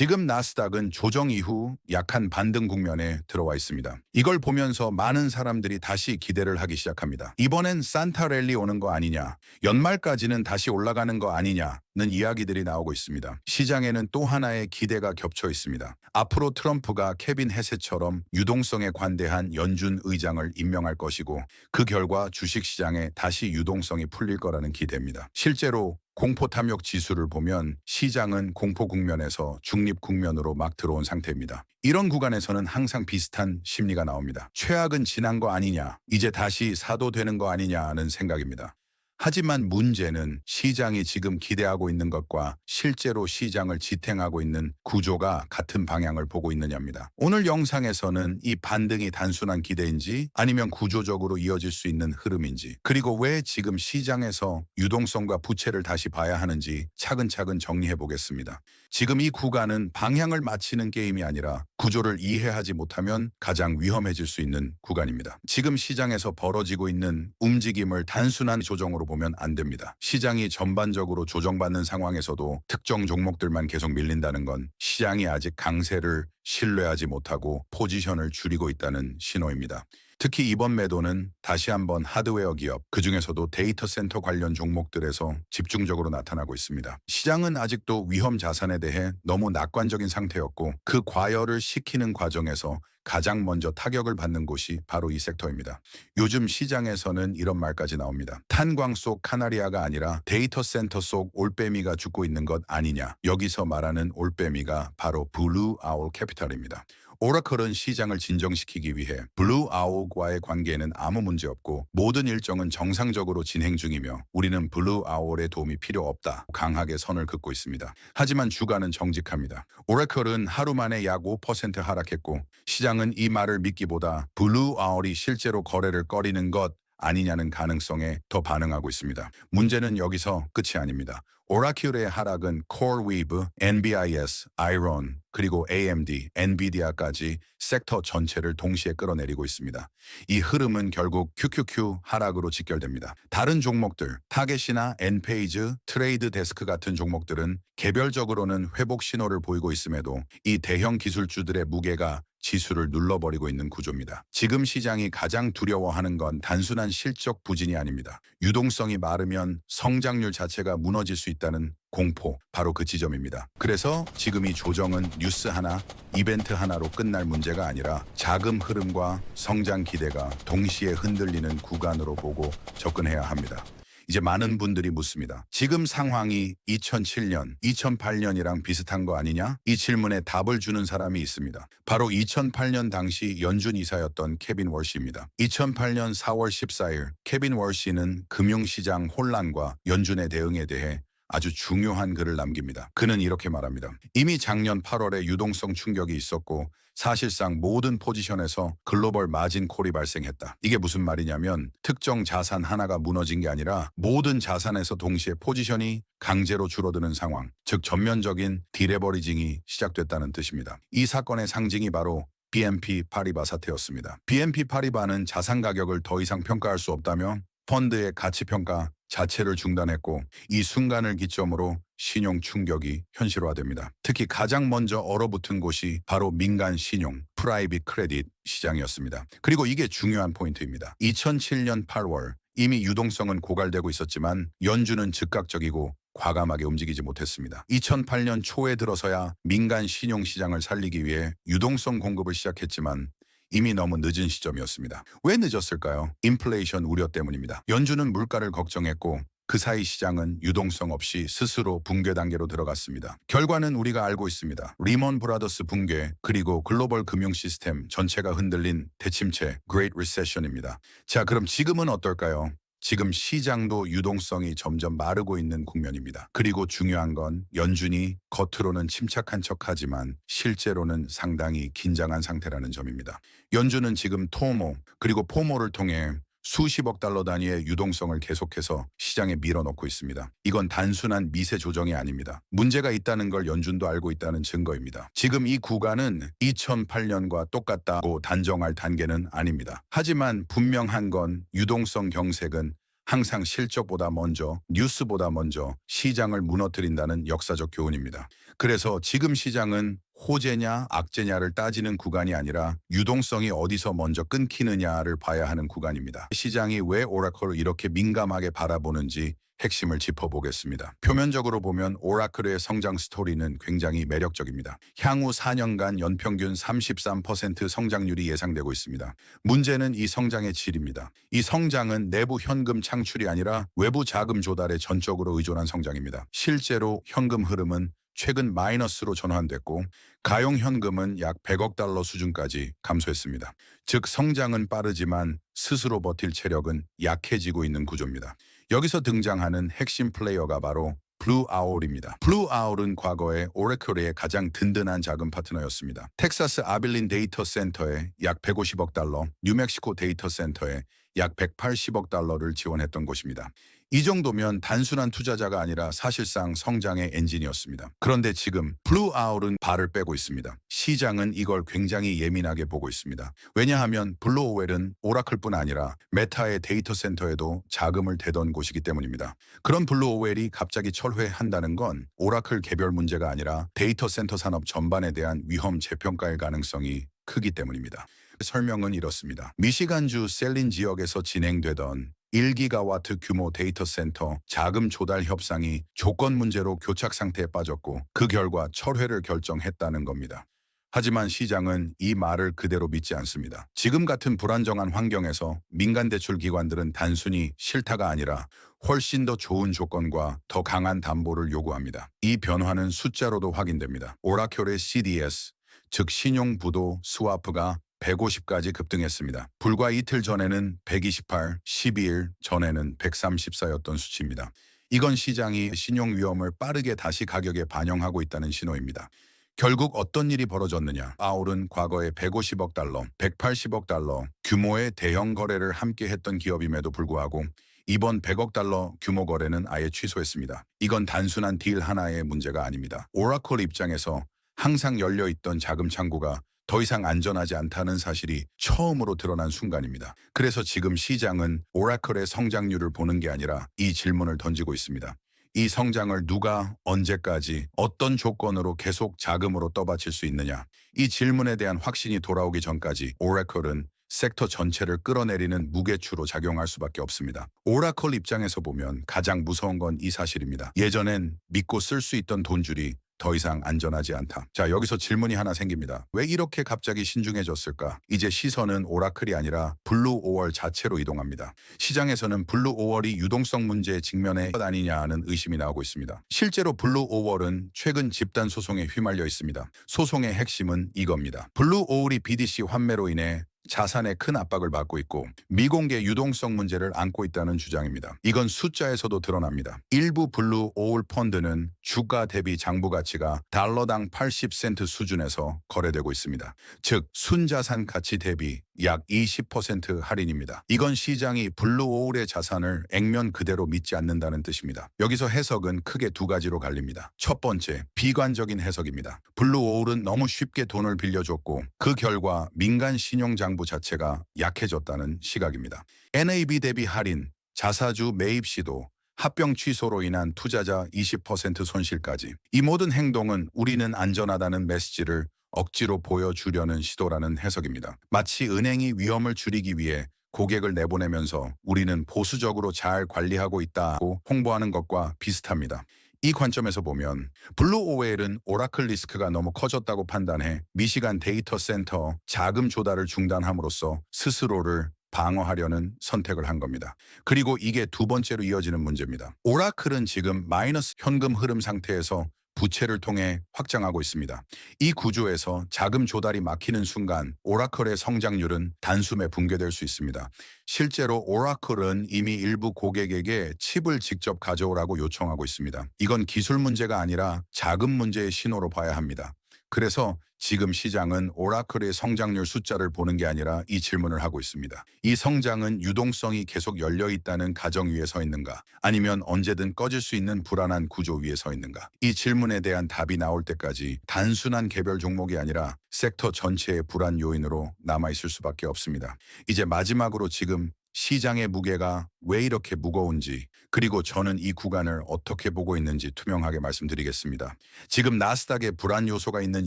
지금 나스닥은 조정 이후 약한 반등 국면에 들어와 있습니다. 이걸 보면서 많은 사람들이 다시 기대를 하기 시작합니다. 이번엔 산타 랠리 오는 거 아니냐, 연말까지는 다시 올라가는 거 아니냐는 이야기들이 나오고 있습니다. 시장에는 또 하나의 기대가 겹쳐 있습니다. 앞으로 트럼프가 케빈 헤세처럼 유동성에 관대한 연준 의장을 임명할 것이고 그 결과 주식시장에 다시 유동성이 풀릴 거라는 기대입니다. 실제로 공포 탐욕 지수를 보면 시장은 공포 국면에서 중립 국면으로 막 들어온 상태입니다. 이런 구간에서는 항상 비슷한 심리가 나옵니다. 최악은 지난 거 아니냐, 이제 다시 사도 되는 거 아니냐는 생각입니다. 하지만 문제는 시장이 지금 기대하고 있는 것과 실제로 시장을 지탱하고 있는 구조가 같은 방향을 보고 있느냐입니다. 오늘 영상에서는 이 반등이 단순한 기대인지 아니면 구조적으로 이어질 수 있는 흐름인지 그리고 왜 지금 시장에서 유동성과 부채를 다시 봐야 하는지 차근차근 정리해 보겠습니다. 지금 이 구간은 방향을 맞히는 게임이 아니라 구조를 이해하지 못하면 가장 위험해질 수 있는 구간입니다. 지금 시장에서 벌어지고 있는 움직임을 단순한 조정으로 보면 안 됩니다. 시장이 전반적으로 조정받는 상황에서도 특정 종목들만 계속 밀린다는 건 시장이 아직 강세를 신뢰하지 못하고 포지션을 줄이고 있다는 신호입니다. 특히 이번 매도는 다시 한번 하드웨어 기업, 그 중에서도 데이터 센터 관련 종목들에서 집중적으로 나타나고 있습니다. 시장은 아직도 위험 자산에 대해 너무 낙관적인 상태였고 그 과열을 시키는 과정에서 가장 먼저 타격을 받는 곳이 바로 이 섹터입니다. 요즘 시장에서는 이런 말까지 나옵니다. 탄광 속 카나리아가 아니라 데이터 센터 속 올빼미가 죽고 있는 것 아니냐. 여기서 말하는 올빼미가 바로 블루 아울 캐피탈입니다. 오라클은 시장을 진정시키기 위해 블루 아울과의 관계에는 아무 문제 없고 모든 일정은 정상적으로 진행 중이며 우리는 블루 아울의 도움이 필요 없다. 강하게 선을 긋고 있습니다. 하지만 주가는 정직합니다. 오라클은 하루 만에 약 5% 하락했고 시장은 이 말을 믿기보다 블루 아울이 실제로 거래를 꺼리는 것 아니냐는 가능성에 더 반응하고 있습니다. 문제는 여기서 끝이 아닙니다. 오라큐의 하락은 CoreWeave, NBIS, Iron, 그리고 AMD, 엔비디아까지 섹터 전체를 동시에 끌어내리고 있습니다. 이 흐름은 결국 QQQ 하락으로 직결됩니다. 다른 종목들, 타겟이나 엔페이즈, 트레이드 데스크 같은 종목들은 개별적으로는 회복 신호를 보이고 있음에도 이 대형 기술주들의 무게가 지수를 눌러버리고 있는 구조입니다. 지금 시장이 가장 두려워하는 건 단순한 실적 부진이 아닙니다. 유동성이 마르면 성장률 자체가 무너질 수 있다 는 공포, 바로 그 지점입니다. 그래서 지금 이 조정은 뉴스 하나, 이벤트 하나로 끝날 문제가 아니라 자금 흐름과 성장 기대가 동시에 흔들리는 구간으로 보고 접근해야 합니다. 이제 많은 분들이 묻습니다. 지금 상황이 2007년, 2008년이랑 비슷한 거 아니냐? 이 질문에 답을 주는 사람이 있습니다. 바로 2008년 당시 연준 이사였던 케빈 월시입니다. 2008년 4월 14일 케빈 월시는 금융시장 혼란과 연준의 대응에 대해 아주 중요한 글을 남깁니다. 그는 이렇게 말합니다. 이미 작년 8월에 유동성 충격이 있었고 사실상 모든 포지션에서 글로벌 마진 콜이 발생했다. 이게 무슨 말이냐면 특정 자산 하나가 무너진 게 아니라 모든 자산에서 동시에 포지션이 강제로 줄어드는 상황, 즉 전면적인 디레버리징이 시작됐다는 뜻입니다. 이 사건의 상징이 바로 BNP 파리바 사태였습니다. BNP 파리바는 자산 가격을 더 이상 평가할 수 없다며 펀드의 가치 평가 자체를 중단했고 이 순간을 기점으로 신용 충격이 현실화됩니다. 특히 가장 먼저 얼어붙은 곳이 바로 민간 신용, 프라이빗 크레딧 시장이었습니다. 그리고 이게 중요한 포인트입니다. 2007년 8월 이미 유동성은 고갈되고 있었지만 연준은 즉각적이고 과감하게 움직이지 못했습니다. 2008년 초에 들어서야 민간 신용 시장을 살리기 위해 유동성 공급을 시작했지만 이미 너무 늦은 시점이었습니다. 왜 늦었을까요? 인플레이션 우려 때문입니다. 연준은 물가를 걱정했고 그 사이 시장은 유동성 없이 스스로 붕괴 단계로 들어갔습니다. 결과는 우리가 알고 있습니다. 리먼 브라더스 붕괴 그리고 글로벌 금융 시스템 전체가 흔들린 대침체 Great Recession입니다. 자, 그럼 지금은 어떨까요? 지금 시장도 유동성이 점점 마르고 있는 국면입니다. 그리고 중요한 건 연준이 겉으로는 침착한 척하지만 실제로는 상당히 긴장한 상태라는 점입니다. 연준은 지금 토모 그리고 포모를 통해 수십억 달러 단위의 유동성을 계속해서 시장에 밀어넣고 있습니다. 이건 단순한 미세 조정이 아닙니다. 문제가 있다는 걸 연준도 알고 있다는 증거입니다. 지금 이 구간은 2008년과 똑같다고 단정할 단계는 아닙니다. 하지만 분명한 건 유동성 경색은 항상 실적보다 먼저, 뉴스보다 먼저 시장을 무너뜨린다는 역사적 교훈입니다. 그래서 지금 시장은 호재냐 악재냐를 따지는 구간이 아니라 유동성이 어디서 먼저 끊기느냐를 봐야 하는 구간입니다. 시장이 왜 오라클을 이렇게 민감하게 바라보는지 핵심을 짚어보겠습니다. 표면적으로 보면 오라클의 성장 스토리는 굉장히 매력적입니다. 향후 4년간 연평균 33% 성장률이 예상되고 있습니다. 문제는 이 성장의 질입니다. 이 성장은 내부 현금 창출이 아니라 외부 자금 조달에 전적으로 의존한 성장입니다. 실제로 현금 흐름은 최근 마이너스로 전환됐고 가용 현금은 약 100억 달러 수준까지 감소했습니다. 즉 성장은 빠르지만 스스로 버틸 체력은 약해지고 있는 구조입니다. 여기서 등장하는 핵심 플레이어가 바로 블루 아울입니다. 블루 아울은 과거에 오레클의 가장 든든한 자금 파트너였습니다. 텍사스 아빌린 데이터 센터에 약 150억 달러, 뉴멕시코 데이터 센터에 약 180억 달러를 지원했던 곳입니다. 이 정도면 단순한 투자자가 아니라 사실상 성장의 엔진이었습니다. 그런데 지금 블루 아울은 발을 빼고 있습니다. 시장은 이걸 굉장히 예민하게 보고 있습니다. 왜냐하면 블루 오웰은 오라클뿐 아니라 메타의 데이터 센터에도 자금을 대던 곳이기 때문입니다. 그런 블루 오웰이 갑자기 철회한다는 건 오라클 개별 문제가 아니라 데이터 센터 산업 전반에 대한 위험 재평가의 가능성이 크기 때문입니다. 설명은 이렇습니다. 미시간주 셀린 지역에서 진행되던 1기가와트 규모 데이터 센터 자금 조달 협상이 조건 문제로 교착 상태에 빠졌고 그 결과 철회를 결정했다는 겁니다. 하지만 시장은 이 말을 그대로 믿지 않습니다. 지금 같은 불안정한 환경에서 민간 대출 기관들은 단순히 싫다가 아니라 훨씬 더 좋은 조건과 더 강한 담보를 요구합니다. 이 변화는 숫자로도 확인됩니다. 오라클의 CDS, 즉 신용부도 스와프가 150까지 급등했습니다. 불과 이틀 전에는 128, 12일 전에는 134였던 수치입니다. 이건 시장이 신용 위험을 빠르게 다시 가격에 반영하고 있다는 신호입니다. 결국 어떤 일이 벌어졌느냐? 아울은 과거에 150억 달러, 180억 달러 규모의 대형 거래를 함께 했던 기업임에도 불구하고 이번 100억 달러 규모 거래는 아예 취소했습니다. 이건 단순한 딜 하나의 문제가 아닙니다. 오라클 입장에서 항상 열려있던 자금 창구가 더 이상 안전하지 않다는 사실이 처음으로 드러난 순간입니다. 그래서 지금 시장은 오라클의 성장률을 보는 게 아니라 이 질문을 던지고 있습니다. 이 성장을 누가 언제까지 어떤 조건으로 계속 자금으로 떠받칠 수 있느냐. 이 질문에 대한 확신이 돌아오기 전까지 오라클은 섹터 전체를 끌어내리는 무게추로 작용할 수밖에 없습니다. 오라클 입장에서 보면 가장 무서운 건 이 사실입니다. 예전엔 믿고 쓸 수 있던 돈줄이 더 이상 안전하지 않다. 자, 여기서 질문이 하나 생깁니다. 왜 이렇게 갑자기 신중해졌을까? 이제 시선은 오라클이 아니라 블루 5월 자체로 이동합니다. 시장에서는 블루 5월이 유동성 문제에 직면해 것 아니냐는 의심이 나오고 있습니다. 실제로 블루 5월은 최근 집단 소송에 휘말려 있습니다. 소송의 핵심은 이겁니다. 블루 5월이 BDC 환매로 인해 자산에 큰 압박을 받고 있고 미공개 유동성 문제를 안고 있다는 주장입니다. 이건 숫자에서도 드러납니다. 일부 블루 오울 펀드는 주가 대비 장부 가치가 달러당 80센트 수준에서 거래되고 있습니다. 즉 순자산 가치 대비 약 20% 할인입니다. 이건 시장이 블루 오울의 자산을 액면 그대로 믿지 않는다는 뜻입니다. 여기서 해석은 크게 두 가지로 갈립니다. 첫 번째, 비관적인 해석입니다. 블루 오울은 너무 쉽게 돈을 빌려줬고 그 결과 민간 신용장 부 자체가 약해졌다는 시각입니다. NAB 대비 할인, 자사주 매입 시도, 합병 취소로 인한 투자자 20% 손실까지 이 모든 행동은 우리는 안전하다는 메시지를 억지로 보여주려는 시도라는 해석입니다. 마치 은행이 위험을 줄이기 위해 고객을 내보내면서 우리는 보수적으로 잘 관리하고 있다고 홍보하는 것과 비슷합니다. 이 관점에서 보면 블루 오웰은 오라클 리스크가 너무 커졌다고 판단해 미시간 데이터 센터 자금 조달을 중단함으로써 스스로를 방어하려는 선택을 한 겁니다. 그리고 이게 두 번째로 이어지는 문제입니다. 오라클은 지금 마이너스 현금 흐름 상태에서 부채를 통해 확장하고 있습니다. 이 구조에서 자금 조달이 막히는 순간 오라클의 성장률은 단숨에 붕괴될 수 있습니다. 실제로 오라클은 이미 일부 고객에게 칩을 직접 가져오라고 요청하고 있습니다. 이건 기술 문제가 아니라 자금 문제의 신호로 봐야 합니다. 그래서 지금 시장은 오라클의 성장률 숫자를 보는 게 아니라 이 질문을 하고 있습니다. 이 성장은 유동성이 계속 열려 있다는 가정 위에 서 있는가? 아니면 언제든 꺼질 수 있는 불안한 구조 위에 서 있는가? 이 질문에 대한 답이 나올 때까지 단순한 개별 종목이 아니라 섹터 전체의 불안 요인으로 남아 있을 수밖에 없습니다. 이제 마지막으로 지금 시장의 무게가 왜 이렇게 무거운지 그리고 저는 이 구간을 어떻게 보고 있는지 투명하게 말씀드리겠습니다. 지금 나스닥에 불안 요소가 있는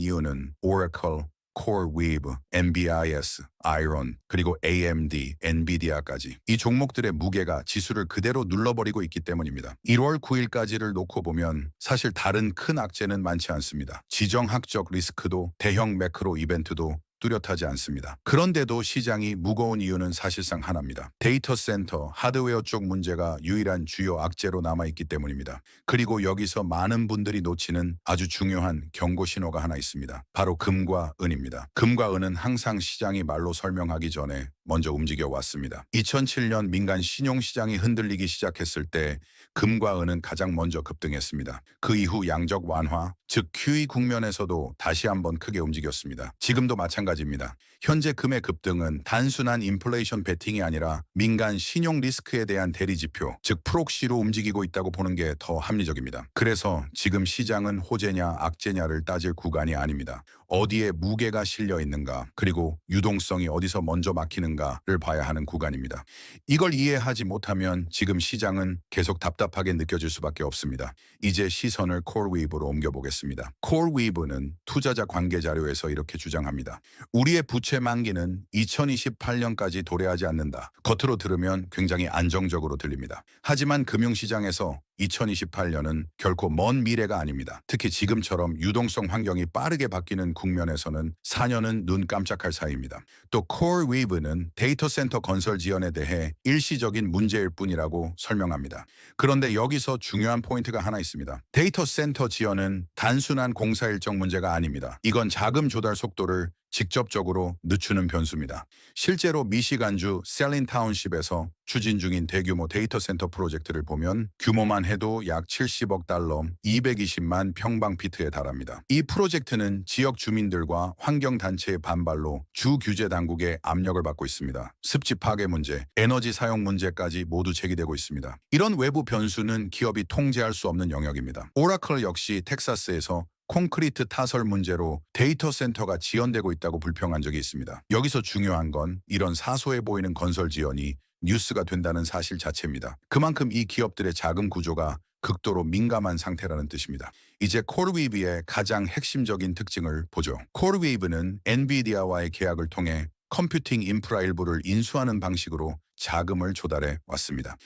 이유는 Oracle, CoreWeave, MBIS, Iron, 그리고 AMD, NVIDIA까지 이 종목들의 무게가 지수를 그대로 눌러버리고 있기 때문입니다. 1월 9일까지를 놓고 보면 사실 다른 큰 악재는 많지 않습니다. 지정학적 리스크도 대형 매크로 이벤트도 뚜렷하지 않습니다. 그런데도 시장이 무거운 이유는 사실상 하나입니다. 데이터 센터, 하드웨어 쪽 문제가 유일한 주요 악재로 남아있기 때문입니다. 그리고 여기서 많은 분들이 놓치는 아주 중요한 경고 신호가 하나 있습니다. 바로 금과 은입니다. 금과 은은 항상 시장이 말로 설명하기 전에 먼저 움직여 왔습니다. 2007년 민간 신용시장이 흔들리기 시작했을 때 금과 은은 가장 먼저 급등했습니다. 그 이후 양적 완화, 즉 QE 국면에서도 다시 한번 크게 움직였습니다. 지금도 마찬가지입니다. 현재 금의 급등은 단순한 인플레이션 베팅이 아니라 민간 신용 리스크에 대한 대리 지표, 즉 프록시로 움직이고 있다고 보는 게 더 합리적입니다. 그래서 지금 시장은 호재냐 악재냐를 따질 구간이 아닙니다. 어디에 무게가 실려 있는가, 그리고 유동성이 어디서 먼저 막히는가를 봐야 하는 구간입니다. 이걸 이해하지 못하면 지금 시장은 계속 답답하게 느껴질 수밖에 없습니다. 이제 시선을 콜웨이브로 옮겨보겠습니다. 콜웨이브는 투자자 관계 자료에서 이렇게 주장합니다. 우리의 부채 만기는 2028년까지 도래하지 않는다. 겉으로 들으면 굉장히 안정적으로 들립니다. 하지만 금융시장에서 2028년은 결코 먼 미래가 아닙니다. 특히 지금처럼 유동성 환경이 빠르게 바뀌는 국면에서는 4년은 눈 깜짝할 사이입니다. 또 CoreWeave는 데이터 센터 건설 지연에 대해 일시적인 문제일 뿐이라고 설명합니다. 그런데 여기서 중요한 포인트가 하나 있습니다. 데이터 센터 지연은 단순한 공사 일정 문제가 아닙니다. 이건 자금 조달 속도를 직접적으로 늦추는 변수입니다. 실제로 미시간주 셀린 타운십에서 추진 중인 대규모 데이터 센터 프로젝트를 보면 규모만 해도 약 70억 달러, 220만 평방피트에 달합니다. 이 프로젝트는 지역 주민들과 환경단체의 반발로 주 규제 당국의 압력을 받고 있습니다. 습지 파괴 문제, 에너지 사용 문제까지 모두 제기되고 있습니다. 이런 외부 변수는 기업이 통제할 수 없는 영역입니다. 오라클 역시 텍사스에서 콘크리트 타설 문제로 데이터 센터가 지연되고 있다고 불평한 적이 있습니다. 여기서 중요한 건 이런 사소해 보이는 건설 지연이 뉴스가 된다는 사실 자체입니다. 그만큼 이 기업들의 자금 구조가 극도로 민감한 상태라는 뜻입니다. 이제 콜웨이브의 가장 핵심적인 특징을 보죠. 콜웨이브는 엔비디아와의 계약을 통해 컴퓨팅 인프라 일부를 인수하는 방식으로 자금을 조달해 왔습니다.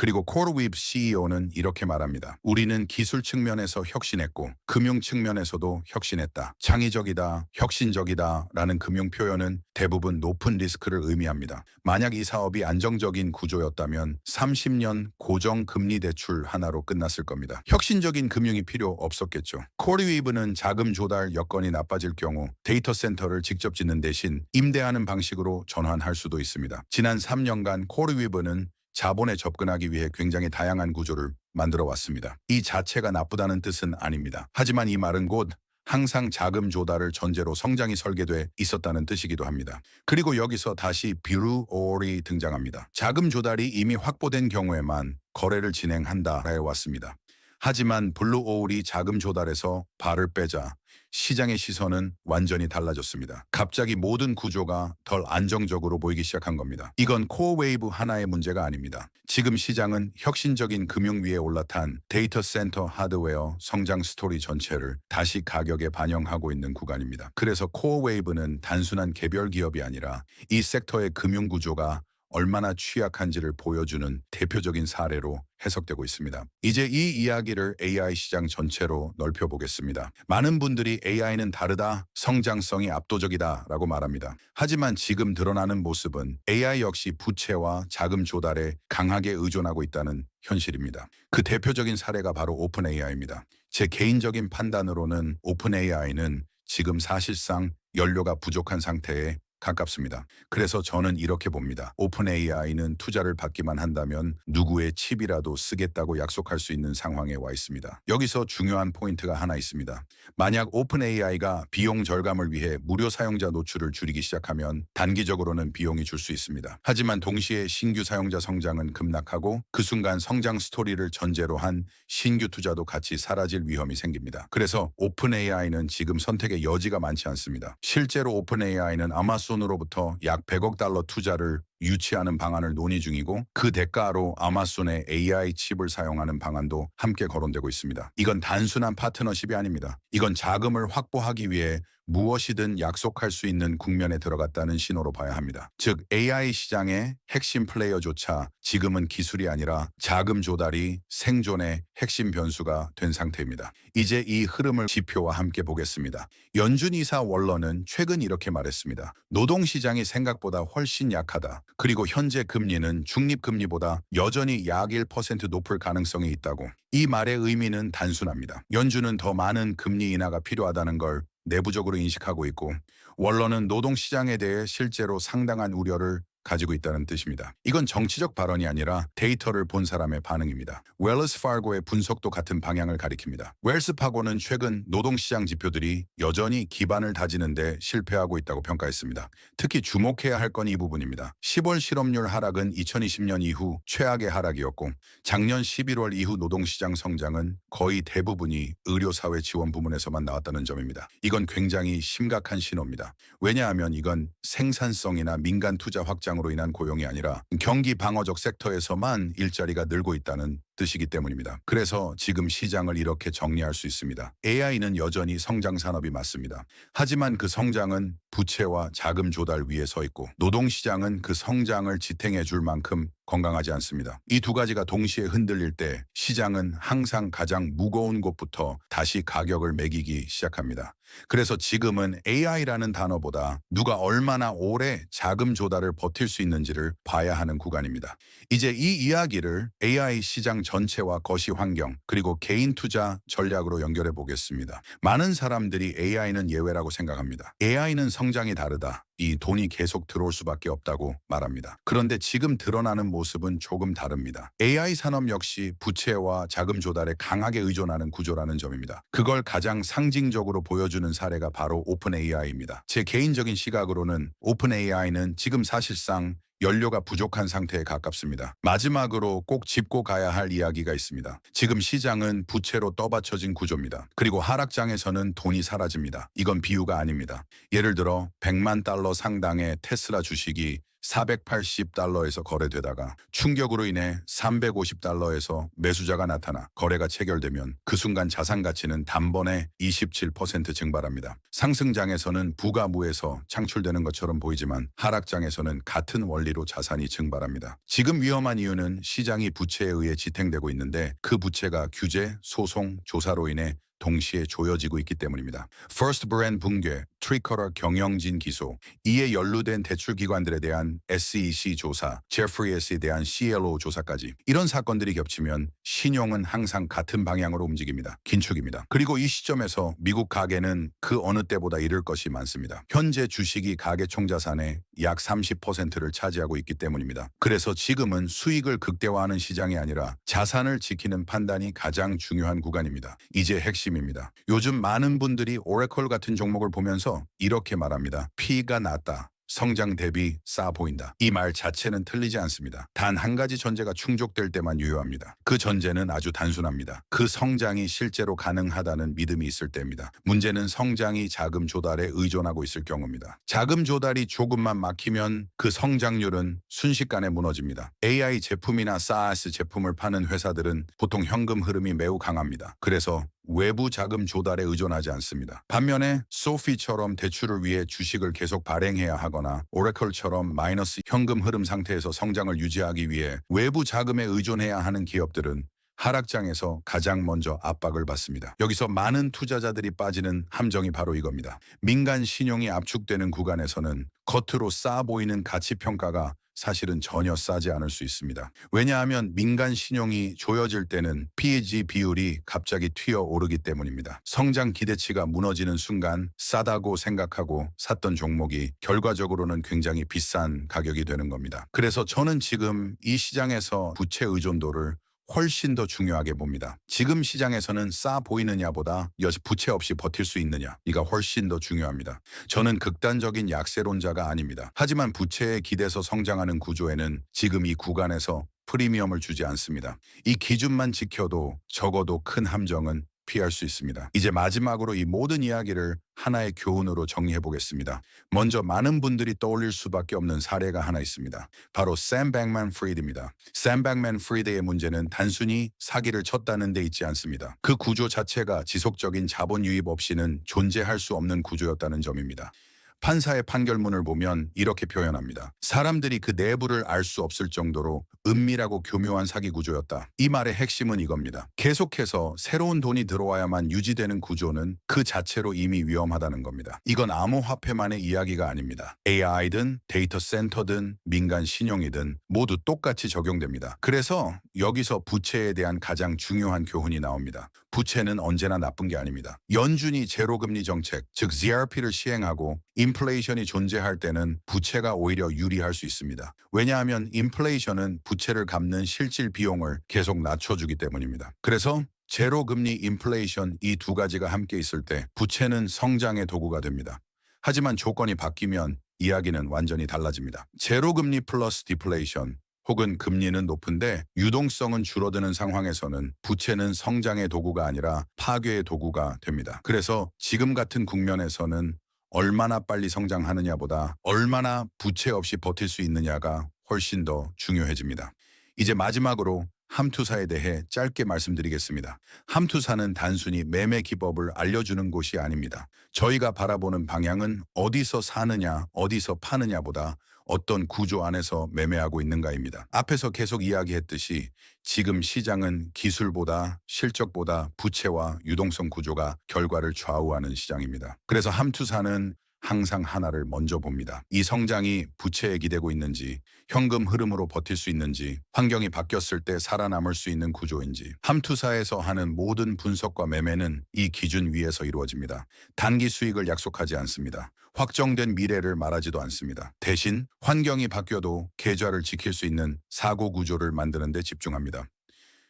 그리고 코르웨이브 CEO는 이렇게 말합니다. 우리는 기술 측면에서 혁신했고 금융 측면에서도 혁신했다. 창의적이다, 혁신적이다 라는 금융 표현은 대부분 높은 리스크를 의미합니다. 만약 이 사업이 안정적인 구조였다면 30년 고정 금리 대출 하나로 끝났을 겁니다. 혁신적인 금융이 필요 없었겠죠. 코르웨이브는 자금 조달 여건이 나빠질 경우 데이터 센터를 직접 짓는 대신 임대하는 방식으로 전환할 수도 있습니다. 지난 3년간 코르웨이브는 자본에 접근하기 위해 굉장히 다양한 구조를 만들어 왔습니다. 이 자체가 나쁘다는 뜻은 아닙니다. 하지만 이 말은 곧 항상 자금 조달을 전제로 성장이 설계돼 있었다는 뜻이기도 합니다. 그리고 여기서 다시 비루올이 등장합니다. 자금 조달이 이미 확보된 경우에만 거래를 진행한다 해왔습니다. 하지만 블루오울이 자금 조달에서 발을 빼자 시장의 시선은 완전히 달라졌습니다. 갑자기 모든 구조가 덜 안정적으로 보이기 시작한 겁니다. 이건 코어 웨이브 하나의 문제가 아닙니다. 지금 시장은 혁신적인 금융 위에 올라탄 데이터 센터 하드웨어 성장 스토리 전체를 다시 가격에 반영하고 있는 구간입니다. 그래서 코어 웨이브는 단순한 개별 기업이 아니라 이 섹터의 금융 구조가 얼마나 취약한지를 보여주는 대표적인 사례로 해석되고 있습니다. 이제 이 이야기를 AI 시장 전체로 넓혀보겠습니다. 많은 분들이 AI는 다르다, 성장성이 압도적이다 라고 말합니다. 하지만 지금 드러나는 모습은 AI 역시 부채와 자금 조달에 강하게 의존하고 있다는 현실입니다. 그 대표적인 사례가 바로 오픈 AI입니다. 제 개인적인 판단으로는 오픈 AI는 지금 사실상 연료가 부족한 상태에 가깝습니다. 그래서 저는 이렇게 봅니다. 오픈 AI는 투자를 받기만 한다면 누구의 칩이라도 쓰겠다고 약속할 수 있는 상황에 와 있습니다. 여기서 중요한 포인트가 하나 있습니다. 만약 오픈 AI가 비용 절감을 위해 무료 사용자 노출을 줄이기 시작하면 단기적으로는 비용이 줄 수 있습니다. 하지만 동시에 신규 사용자 성장은 급락하고 그 순간 성장 스토리를 전제로 한 신규 투자도 같이 사라질 위험이 생깁니다. 그래서 오픈 AI는 지금 선택의 여지가 많지 않습니다. 실제로 오픈 AI는 아마존 아마존으로부터 약 100억 달러 투자를 유치하는 방안을 논의 중이고 그 대가로 아마존의 AI 칩을 사용하는 방안도 함께 거론되고 있습니다. 이건 단순한 파트너십이 아닙니다. 이건 자금을 확보하기 위해 무엇이든 약속할 수 있는 국면에 들어갔다는 신호로 봐야 합니다. 즉 AI 시장의 핵심 플레이어조차 지금은 기술이 아니라 자금 조달이 생존의 핵심 변수가 된 상태입니다. 이제 이 흐름을 지표와 함께 보겠습니다. 연준 이사 월러는 최근 이렇게 말했습니다. 노동시장이 생각보다 훨씬 약하다. 그리고 현재 금리는 중립금리보다 여전히 약 1% 높을 가능성이 있다고. 이 말의 의미는 단순합니다. 연준은 더 많은 금리 인하가 필요하다는 걸 내부적으로 인식하고 있고 원로는 노동시장에 대해 실제로 상당한 우려를 가지고 있다는 뜻입니다. 이건 정치적 발언이 아니라 데이터를 본 사람의 반응입니다. 웰스 파고의 분석도 같은 방향을 가리킵니다. 웰스 파고는 최근 노동시장 지표들이 여전히 기반을 다지는데 실패하고 있다고 평가했습니다. 특히 주목해야 할 건 이 부분입니다. 10월 실업률 하락은 2020년 이후 최악의 하락이었고 작년 11월 이후 노동시장 성장은 거의 대부분이 의료사회 지원 부문에서만 나왔다는 점입니다. 이건 굉장히 심각한 신호입니다. 왜냐하면 이건 생산성이나 민간 투자 확장 으로 인한 고용이 아니라 경기 방어적 섹터에서만 일자리가 늘고 있다는 뜻이기 때문입니다. 그래서 지금 시장을 이렇게 정리할 수 있습니다. AI는 여전히 성장 산업이 맞습니다. 하지만 그 성장은 부채와 자금 조달 위에 서 있고 노동시장은 그 성장을 지탱해 줄 만큼 건강하지 않습니다. 이 두 가지가 동시에 흔들릴 때 시장은 항상 가장 무거운 곳부터 다시 가격을 매기기 시작합니다. 그래서 지금은 AI라는 단어보다 누가 얼마나 오래 자금 조달을 버틸 수 있는지를 봐야 하는 구간입니다. 이제 이 이야기를 AI 시장 전체와 거시 환경 그리고 개인 투자 전략으로 연결해 보겠습니다. 많은 사람들이 AI는 예외라고 생각합니다. AI는 성장이 다르다. 이 돈이 계속 들어올 수밖에 없다고 말합니다. 그런데 지금 드러나는 모습은 조금 다릅니다. AI 산업 역시 부채와 자금 조달에 강하게 의존하는 구조라는 점입니다. 그걸 가장 상징적으로 보여주는 사례가 바로 오픈 AI입니다. 제 개인적인 시각으로는 오픈 AI는 지금 사실상 연료가 부족한 상태에 가깝습니다. 마지막으로 꼭 짚고 가야 할 이야기가 있습니다. 지금 시장은 부채로 떠받쳐진 구조입니다. 그리고 하락장에서는 돈이 사라집니다. 이건 비유가 아닙니다. 예를 들어 100만 달러 상당의 테슬라 주식이 480달러에서 거래되다가 충격으로 인해 350달러에서 매수자가 나타나 거래가 체결되면 그 순간 자산 가치는 단번에 27% 증발합니다. 상승장에서는 부가무에서 창출되는 것처럼 보이지만 하락장에서는 같은 원리로 자산이 증발합니다. 지금 위험한 이유는 시장이 부채에 의해 지탱되고 있는데 그 부채가 규제, 소송, 조사로 인해 동시에 조여지고 있기 때문입니다. First Brand 붕괴, 트리커러 경영진 기소, 이에 연루된 대출 기관들에 대한 SEC 조사, 제프리에스에 대한 CLO 조사까지 이런 사건들이 겹치면 신용은 항상 같은 방향으로 움직입니다. 긴축입니다. 그리고 이 시점에서 미국 가계는 그 어느 때보다 잃을 것이 많습니다. 현재 주식이 가계 총자산의 약 30%를 차지하고 있기 때문입니다. 그래서 지금은 수익을 극대화하는 시장이 아니라 자산을 지키는 판단이 가장 중요한 구간입니다. 이제 핵심 입니다. 요즘 많은 분들이 오래콜 같은 종목을 보면서 이렇게 말합니다. P가 낮다. 성장 대비 싸 보인다. 이 말 자체는 틀리지 않습니다. 단 한 가지 전제가 충족될 때만 유효합니다. 그 전제는 아주 단순합니다. 그 성장이 실제로 가능하다는 믿음이 있을 때입니다. 문제는 성장이 자금 조달에 의존하고 있을 경우입니다. 자금 조달이 조금만 막히면 그 성장률은 순식간에 무너집니다. AI 제품이나 SaaS 제품을 파는 회사들은 보통 현금 흐름이 매우 강합니다. 그래서 외부 자금 조달에 의존하지 않습니다. 반면에 소피처럼 대출을 위해 주식을 계속 발행해야 하거나 오래클처럼 마이너스 현금 흐름 상태에서 성장을 유지하기 위해 외부 자금에 의존해야 하는 기업들은 하락장에서 가장 먼저 압박을 받습니다. 여기서 많은 투자자들이 빠지는 함정이 바로 이겁니다. 민간 신용이 압축되는 구간에서는 겉으로 싸 보이는 가치 평가가 사실은 전혀 싸지 않을 수 있습니다. 왜냐하면 민간 신용이 조여질 때는 PEG 비율이 갑자기 튀어 오르기 때문입니다. 성장 기대치가 무너지는 순간 싸다고 생각하고 샀던 종목이 결과적으로는 굉장히 비싼 가격이 되는 겁니다. 그래서 저는 지금 이 시장에서 부채 의존도를 훨씬 더 중요하게 봅니다. 지금 시장에서는 싸 보이느냐보다 여지 부채 없이 버틸 수 있느냐 이가 훨씬 더 중요합니다. 저는 극단적인 약세론자가 아닙니다. 하지만 부채에 기대서 성장하는 구조에는 지금 이 구간에서 프리미엄을 주지 않습니다. 이 기준만 지켜도 적어도 큰 함정은 피할 수 있습니다. 이제 마지막으로 이 모든 이야기를 하나의 교훈으로 정리해 보겠습니다. 먼저 많은 분들이 떠올릴 수밖에 없는 사례가 하나 있습니다. 바로 샘 백맨 프리드입니다. 샘 백맨 프리드의 문제는 단순히 사기를 쳤다는 데 있지 않습니다. 그 구조 자체가 지속적인 자본 유입 없이는 존재할 수 없는 구조였다는 점입니다. 판사의 판결문을 보면 이렇게 표현합니다. 사람들이 그 내부를 알 수 없을 정도로 은밀하고 교묘한 사기 구조였다. 이 말의 핵심은 이겁니다. 계속해서 새로운 돈이 들어와야만 유지되는 구조는 그 자체로 이미 위험하다는 겁니다. 이건 암호화폐만의 이야기가 아닙니다. AI든 데이터 센터든 민간 신용이든 모두 똑같이 적용됩니다. 그래서 여기서 부채에 대한 가장 중요한 교훈이 나옵니다. 부채는 언제나 나쁜 게 아닙니다. 연준이 제로금리 정책, 즉 ZRP를 시행하고 인플레이션이 존재할 때는 부채가 오히려 유리할 수 있습니다. 왜냐하면 인플레이션은 부채를 갚는 실질 비용을 계속 낮춰주기 때문입니다. 그래서 제로금리 인플레이션 이 두 가지가 함께 있을 때 부채는 성장의 도구가 됩니다. 하지만 조건이 바뀌면 이야기는 완전히 달라집니다. 제로금리 플러스 디플레이션 혹은 금리는 높은데 유동성은 줄어드는 상황에서는 부채는 성장의 도구가 아니라 파괴의 도구가 됩니다. 그래서 지금 같은 국면에서는 얼마나 빨리 성장하느냐보다 얼마나 부채 없이 버틸 수 있느냐가 훨씬 더 중요해집니다. 이제 마지막으로 함투사에 대해 짧게 말씀드리겠습니다. 함투사는 단순히 매매 기법을 알려주는 곳이 아닙니다. 저희가 바라보는 방향은 어디서 사느냐, 어디서 파느냐보다 어떤 구조 안에서 매매하고 있는가입니다. 앞에서 계속 이야기했듯이 지금 시장은 기술보다 실적보다 부채와 유동성 구조가 결과를 좌우하는 시장입니다. 그래서 함투사는 항상 하나를 먼저 봅니다. 이 성장이 부채에 기대고 있는지, 현금 흐름으로 버틸 수 있는지, 환경이 바뀌었을 때 살아남을 수 있는 구조인지, 함투사에서 하는 모든 분석과 매매는 이 기준 위에서 이루어집니다. 단기 수익을 약속하지 않습니다. 확정된 미래를 말하지도 않습니다. 대신 환경이 바뀌어도 계좌를 지킬 수 있는 사고 구조를 만드는 데 집중합니다.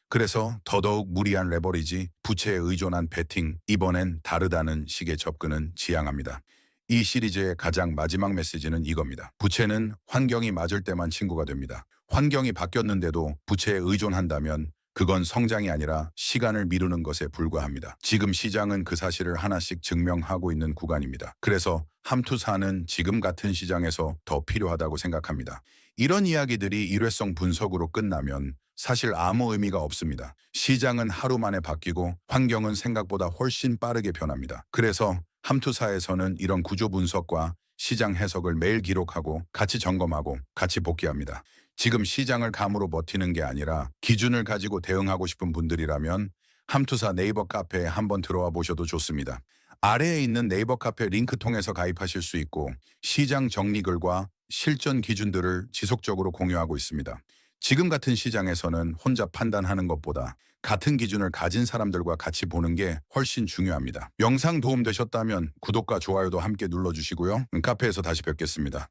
그래서 더더욱 무리한 레버리지, 부채에 의존한 베팅, 이번엔 다르다는 식의 접근은 지향합니다. 이 시리즈의 가장 마지막 메시지는 이겁니다. 부채는 환경이 맞을 때만 친구가 됩니다. 환경이 바뀌었는데도 부채에 의존한다면 그건 성장이 아니라 시간을 미루는 것에 불과합니다. 지금 시장은 그 사실을 하나씩 증명하고 있는 구간입니다. 그래서 함투사는 지금 같은 시장에서 더 필요하다고 생각합니다. 이런 이야기들이 일회성 분석으로 끝나면 사실 아무 의미가 없습니다. 시장은 하루 만에 바뀌고 환경은 생각보다 훨씬 빠르게 변합니다. 그래서 함투사에서는 이런 구조 분석과 시장 해석을 매일 기록하고 같이 점검하고 같이 복귀합니다. 지금 시장을 감으로 버티는 게 아니라 기준을 가지고 대응하고 싶은 분들이라면 함투사 네이버 카페에 한번 들어와 보셔도 좋습니다. 아래에 있는 네이버 카페 링크 통해서 가입하실 수 있고 시장 정리글과 실전 기준들을 지속적으로 공유하고 있습니다. 지금 같은 시장에서는 혼자 판단하는 것보다 같은 기준을 가진 사람들과 같이 보는 게 훨씬 중요합니다. 영상 도움 되셨다면 구독과 좋아요도 함께 눌러주시고요. 카페에서 다시 뵙겠습니다.